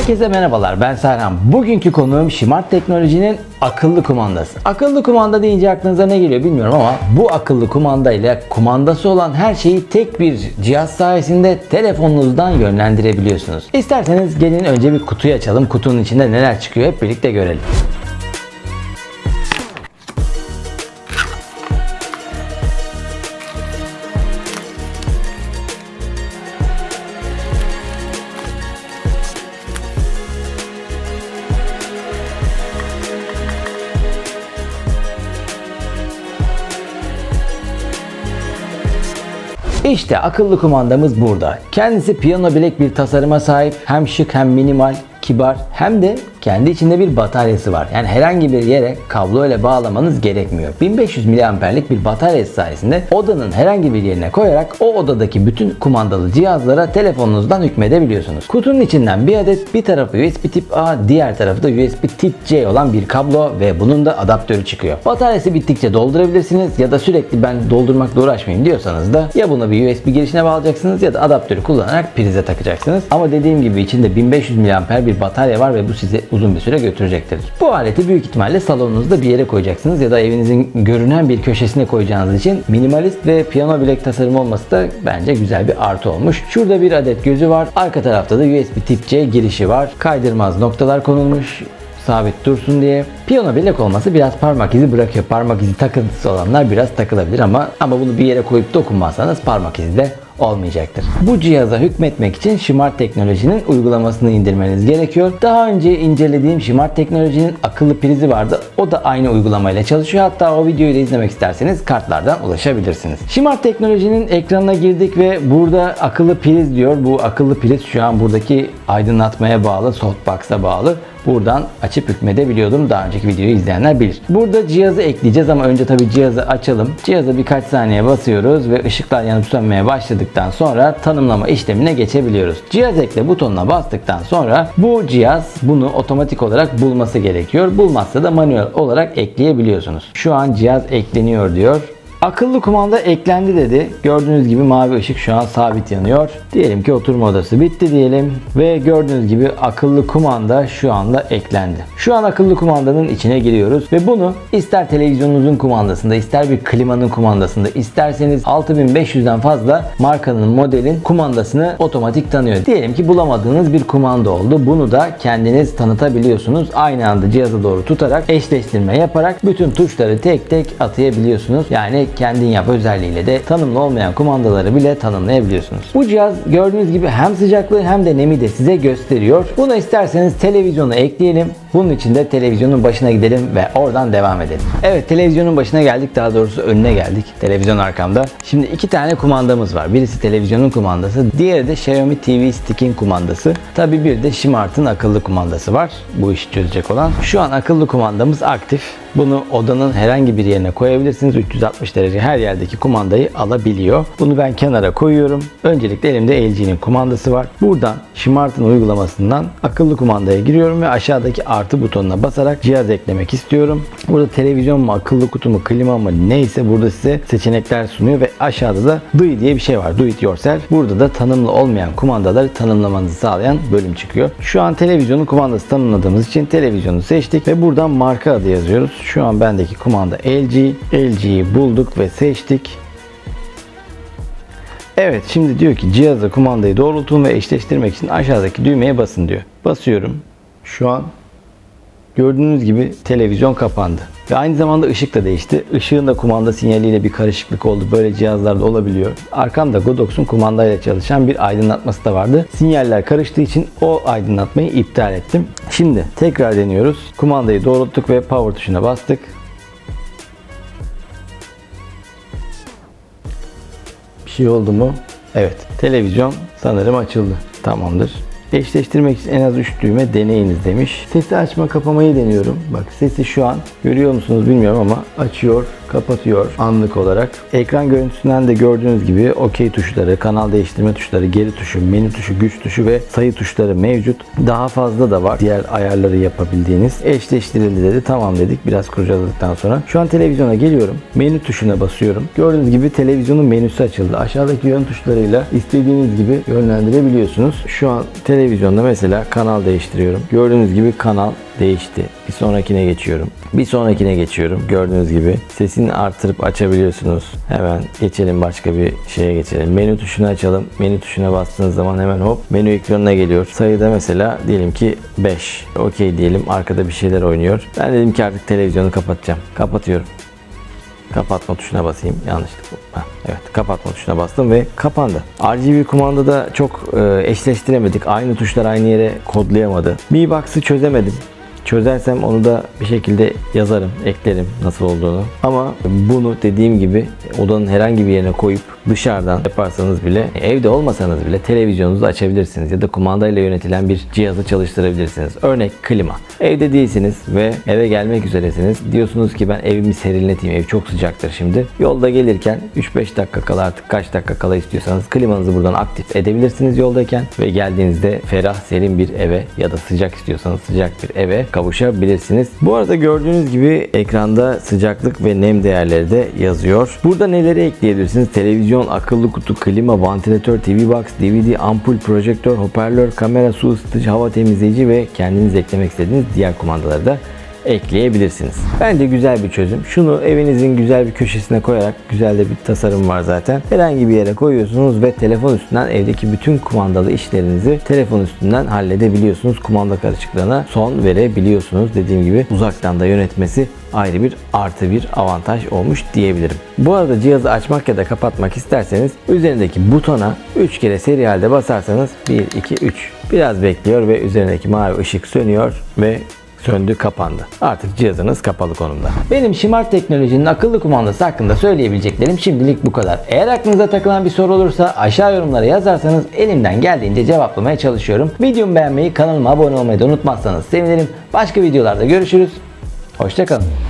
Herkese merhabalar ben Serhan. Bugünkü konuğum Smart Teknoloji'nin akıllı kumandası. Akıllı kumanda deyince aklınıza ne geliyor bilmiyorum ama bu akıllı kumanda ile kumandası olan her şeyi tek bir cihaz sayesinde telefonunuzdan yönlendirebiliyorsunuz. İsterseniz gelin önce bir kutuyu açalım. Kutunun içinde neler çıkıyor hep birlikte görelim. İşte akıllı kumandamız burada. Kendisi piyano bilek bir tasarıma sahip. Hem şık hem minimal, kibar hem de kendi içinde bir bataryası var. Yani herhangi bir yere kablo ile bağlamanız gerekmiyor. 1500 mAh'lik bir bataryası sayesinde odanın herhangi bir yerine koyarak o odadaki bütün kumandalı cihazlara telefonunuzdan hükmedebiliyorsunuz. Kutunun içinden bir adet bir tarafı USB tip A, diğer tarafı da USB tip C olan bir kablo ve bunun da adaptörü çıkıyor. Bataryası bittikçe doldurabilirsiniz ya da sürekli ben doldurmakla uğraşmayayım diyorsanız da ya bunu bir USB girişine bağlayacaksınız ya da adaptörü kullanarak prize takacaksınız. Ama dediğim gibi içinde 1500 mAh bir batarya var ve bu sizi uzun bir süre götürecektir. Bu aleti büyük ihtimalle salonunuzda bir yere koyacaksınız ya da evinizin görünen bir köşesine koyacağınız için minimalist ve piyano bilek tasarımı olması da bence güzel bir artı olmuş. Şurada bir adet gözü var. Arka tarafta da USB tip C girişi var. Kaydırmaz noktalar konulmuş sabit dursun diye. Piyano bilek olması biraz parmak izi bırakıyor. Parmak izi takıntısı olanlar biraz takılabilir ama ama bunu bir yere koyup dokunmazsanız parmak izi de olmayacaktır. Bu cihaza hükmetmek için Smart Teknoloji'nin uygulamasını indirmeniz gerekiyor. Daha önce incelediğim Smart Teknoloji'nin akıllı prizi vardı. O da aynı uygulamayla çalışıyor. Hatta o videoyu da izlemek isterseniz kartlardan ulaşabilirsiniz. Smart Teknoloji'nin ekranına girdik ve burada akıllı priz diyor. Bu akıllı priz şu an buradaki aydınlatmaya bağlı, softbox'a bağlı. Buradan açıp hükmedebiliyordum. Daha önceki videoyu izleyenler bilir. Burada cihazı ekleyeceğiz ama önce tabii cihazı açalım. Cihaza birkaç saniye basıyoruz ve ışıklar yanıp sönmeye başladıktan sonra tanımlama işlemine geçebiliyoruz. Cihaz ekle butonuna bastıktan sonra bu cihaz bunu otomatik olarak bulması gerekiyor. Bulmazsa da manuel olarak ekleyebiliyorsunuz. Şu an cihaz ekleniyor diyor. Akıllı kumanda eklendi dedi. Gördüğünüz gibi mavi ışık şu an sabit yanıyor. Diyelim ki oturma odası bitti diyelim ve gördüğünüz gibi akıllı kumanda şu anda eklendi. Şu an akıllı kumandanın içine giriyoruz ve bunu ister televizyonunuzun kumandasında, ister bir klimanın kumandasında, isterseniz 6500'den fazla markanın modelin kumandasını otomatik tanıyor. Diyelim ki bulamadığınız bir kumanda oldu. Bunu da kendiniz tanıtabiliyorsunuz. Aynı anda cihaza doğru tutarak eşleştirme yaparak bütün tuşları tek tek atayabiliyorsunuz. Yani kendin yap özelliğiyle de tanımlı olmayan kumandaları bile tanımlayabiliyorsunuz. Bu cihaz gördüğünüz gibi hem sıcaklığı hem de nemi de size gösteriyor. Bunu isterseniz televizyona ekleyelim. Bunun için de televizyonun başına gidelim ve oradan devam edelim. Evet televizyonun başına geldik daha doğrusu önüne geldik. Televizyon arkamda. Şimdi iki tane kumandamız var. Birisi televizyonun kumandası, diğeri de Xiaomi TV Stick'in kumandası. Tabi bir de Smart'ın akıllı kumandası var. Bu işi çözecek olan. Şu an akıllı kumandamız aktif. Bunu odanın herhangi bir yerine koyabilirsiniz. 360 derece her yerdeki kumandayı alabiliyor. Bunu ben kenara koyuyorum. Öncelikle elimde LG'nin kumandası var. Buradan Smart'ın uygulamasından akıllı kumandaya giriyorum ve aşağıdaki artı butonuna basarak cihaz eklemek istiyorum. Burada televizyon mu, akıllı kutu mu, klima mı neyse burada size seçenekler sunuyor ve aşağıda da Do It diye bir şey var. Do It Yourself. Burada da tanımlı olmayan kumandaları tanımlamanızı sağlayan bölüm çıkıyor. Şu an televizyonun kumandası tanımladığımız için televizyonu seçtik ve buradan marka adı yazıyoruz. Şu an bendeki kumanda LG. LG'yi bulduk ve seçtik. Evet şimdi diyor ki cihaza kumandayı doğrultun ve eşleştirmek için aşağıdaki düğmeye basın diyor. Basıyorum. Şu an gördüğünüz gibi televizyon kapandı. Ve aynı zamanda ışık da değişti. Işığın da kumanda sinyaliyle bir karışıklık oldu. Böyle cihazlarda olabiliyor. Arkamda Godox'un kumandayla çalışan bir aydınlatması da vardı. Sinyaller karıştığı için o aydınlatmayı iptal ettim. Şimdi tekrar deniyoruz. Kumandayı doğrulttuk ve power tuşuna bastık. Bir şey oldu mu? Evet. Televizyon sanırım açıldı. Tamamdır. Eşleştirmek için en az 3 düğme deneyiniz demiş. Sesi açma kapamayı deniyorum. Bak sesi şu an görüyor musunuz bilmiyorum ama açıyor, kapatıyor anlık olarak. Ekran görüntüsünden de gördüğünüz gibi OK tuşları, kanal değiştirme tuşları, geri tuşu, menü tuşu, güç tuşu ve sayı tuşları mevcut. Daha fazla da var diğer ayarları yapabildiğiniz. Eşleştirildi dedi. Tamam dedik biraz kurcaladıktan sonra. Şu an televizyona geliyorum. Menü tuşuna basıyorum. Gördüğünüz gibi televizyonun menüsü açıldı. Aşağıdaki yön tuşlarıyla istediğiniz gibi yönlendirebiliyorsunuz. Şu an televizyonda mesela kanal değiştiriyorum. Gördüğünüz gibi kanal değişti. Bir sonrakine geçiyorum. Bir sonrakine geçiyorum. Gördüğünüz gibi sesini artırıp açabiliyorsunuz. Hemen geçelim başka bir şeye geçelim. Menü tuşunu açalım. Menü tuşuna bastığınız zaman hemen hop menü ekranına geliyor. Sayıda mesela diyelim ki 5. Okey diyelim. Arkada bir şeyler oynuyor. Ben dedim ki artık televizyonu kapatacağım. Kapatıyorum. Kapatma tuşuna basayım. Yanlışlıkla. Evet kapatma tuşuna bastım ve kapandı. RGB kumandada çok e, eşleştiremedik. Aynı tuşlar aynı yere kodlayamadı. Mi Box'ı çözemedim. Çözersem onu da bir şekilde yazarım, eklerim nasıl olduğunu. Ama bunu dediğim gibi odanın herhangi bir yerine koyup dışarıdan yaparsanız bile evde olmasanız bile televizyonunuzu açabilirsiniz ya da kumandayla yönetilen bir cihazı çalıştırabilirsiniz. Örnek klima. Evde değilsiniz ve eve gelmek üzeresiniz. Diyorsunuz ki ben evimi serinleteyim. Ev çok sıcaktır şimdi. Yolda gelirken 3-5 dakika kala artık kaç dakika kala istiyorsanız klimanızı buradan aktif edebilirsiniz yoldayken ve geldiğinizde ferah serin bir eve ya da sıcak istiyorsanız sıcak bir eve kavuşabilirsiniz. Bu arada gördüğünüz gibi ekranda sıcaklık ve nem değerleri de yazıyor. Burada neleri ekleyebilirsiniz? Televizyon, akıllı kutu, klima, vantilatör, TV box, DVD, ampul, projektör, hoparlör, kamera, su ısıtıcı, hava temizleyici ve kendiniz eklemek istediğiniz diğer kumandaları da ekleyebilirsiniz. Bence güzel bir çözüm. Şunu evinizin güzel bir köşesine koyarak güzel de bir tasarım var zaten. Herhangi bir yere koyuyorsunuz ve telefon üstünden evdeki bütün kumandalı işlerinizi telefon üstünden halledebiliyorsunuz. Kumanda karışıklığına son verebiliyorsunuz. Dediğim gibi uzaktan da yönetmesi ayrı bir artı bir avantaj olmuş diyebilirim. Bu arada cihazı açmak ya da kapatmak isterseniz üzerindeki butona 3 kere seri halde basarsanız 1 2 3 biraz bekliyor ve üzerindeki mavi ışık sönüyor ve söndü kapandı. Artık cihazınız kapalı konumda. Benim Smart Teknoloji'nin akıllı kumandası hakkında söyleyebileceklerim şimdilik bu kadar. Eğer aklınıza takılan bir soru olursa aşağı yorumlara yazarsanız elimden geldiğince cevaplamaya çalışıyorum. Videomu beğenmeyi, kanalıma abone olmayı da unutmazsanız sevinirim. Başka videolarda görüşürüz. Hoşçakalın.